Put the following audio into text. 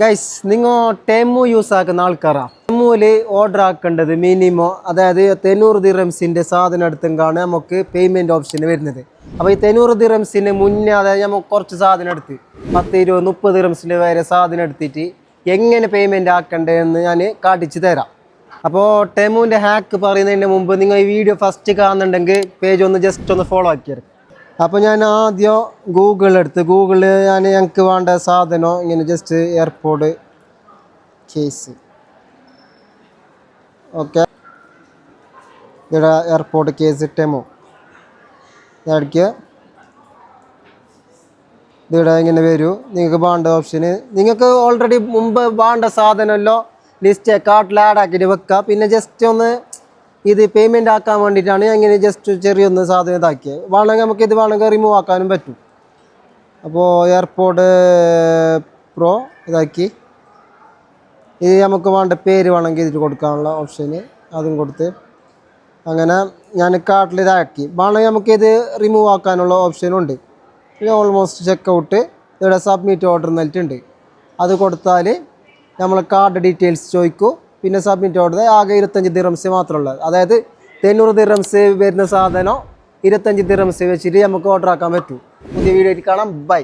Guys നിങ്ങൾ Temu use ആക്കുന്ന ആൾക്കാരാ. ടെമുവിൽ ഓർഡർ ആക്കേണ്ടത് മിനിമം അതായത് തെന്നൂറ് ദിറംസിന്റെ സാധനം എടുത്തെങ്കാണ് നമുക്ക് പേയ്മെന്റ് ഓപ്ഷൻ വരുന്നത്. അപ്പോൾ ഈ തെന്നൂറ് ദിറംസിന് മുന്നേ അതായത് നമുക്ക് കുറച്ച് സാധനം എടുത്ത് പത്ത് ഇരുപത് മുപ്പത് ദിറംസിന്റെ വരെ സാധനം എടുത്തിട്ട് എങ്ങനെ പേയ്മെന്റ് ആക്കണ്ടതെന്ന് ഞാൻ കാട്ടിച്ച് തരാം. അപ്പോൾ ടെമുവിന്റെ ഹാക്ക് പറയുന്നതിന് മുമ്പ് നിങ്ങൾ ഈ വീഡിയോ ഫസ്റ്റ് കാണുന്നുണ്ടെങ്കിൽ പേജ് ഒന്ന് ജസ്റ്റ് ഒന്ന് ഫോളോ ആക്കിയത് അപ്പോൾ ഞാൻ ആദ്യം ഗൂഗിൾ എടുത്ത്. ഗൂഗിളിൽ ഞാൻ ഞങ്ങൾക്ക് വേണ്ട സാധനം ഇങ്ങനെ ജസ്റ്റ് എയർപോർട്ട് കേസ് ഓക്കെ ഇവിടെ എയർപോർട്ട് കേസ് ടെമോ ഇടയ്ക്ക് ഇതിവിടെ ഇങ്ങനെ വരൂ. നിങ്ങൾക്ക് വേണ്ട ഓപ്ഷന് നിങ്ങൾക്ക് ഓൾറെഡി മുമ്പ് വേണ്ട സാധനമല്ലോ. ലിസ്റ്റ് കാർട്ടിൽ ആഡ് ആക്കിയിട്ട് വെക്കുക പിന്നെ ജസ്റ്റ് ഒന്ന് ഇത് പേയ്മെന്റ് ആക്കാൻ വേണ്ടിയിട്ടാണ് ഇങ്ങനെ ജസ്റ്റ് ചെറിയൊന്ന് സാധനം ഇതാക്കിയത് വേണമെങ്കിൽ നമുക്ക് ഇത് വേണമെങ്കിൽ റിമൂവ് ആക്കാനും പറ്റും. അപ്പോൾ എയർപോർട്ട് പ്രോ ഇതാക്കി. ഇത് നമുക്ക് വേണ്ട പേര് വേണമെങ്കിൽ ഇതിൽ കൊടുക്കാനുള്ള ഓപ്ഷന് അതും കൊടുത്ത്. അങ്ങനെ ഞാൻ കാർട്ടിൽ ഇതാക്കി. വേണമെങ്കിൽ ഇത് റിമൂവ് ആക്കാനുള്ള ഓപ്ഷനുണ്ട് പിന്നെ ഓൾമോസ്റ്റ് ചെക്ക് ഔട്ട് ഇവിടെ സബ്മിറ്റ് ഓർഡർ എന്നിട്ടുണ്ട് അത് കൊടുത്താൽ നമ്മൾ കാർഡ് ഡീറ്റെയിൽസ് ചോദിക്കും. പിന്നെ സബ്മിറ്റ് ഓർഡർ ആകെ ഇരുപത്തഞ്ച് ദിറംസ് മാത്രമുള്ളത് അതായത് തൊണ്ണൂറ് ദിറംസ് വരുന്ന സാധനം ഇരുപത്തഞ്ച് ദിറംസ് വെച്ചിട്ട് നമുക്ക് ഓർഡർ ആക്കാൻ പറ്റും. പുതിയ വീഡിയോ കാണാം. ബൈ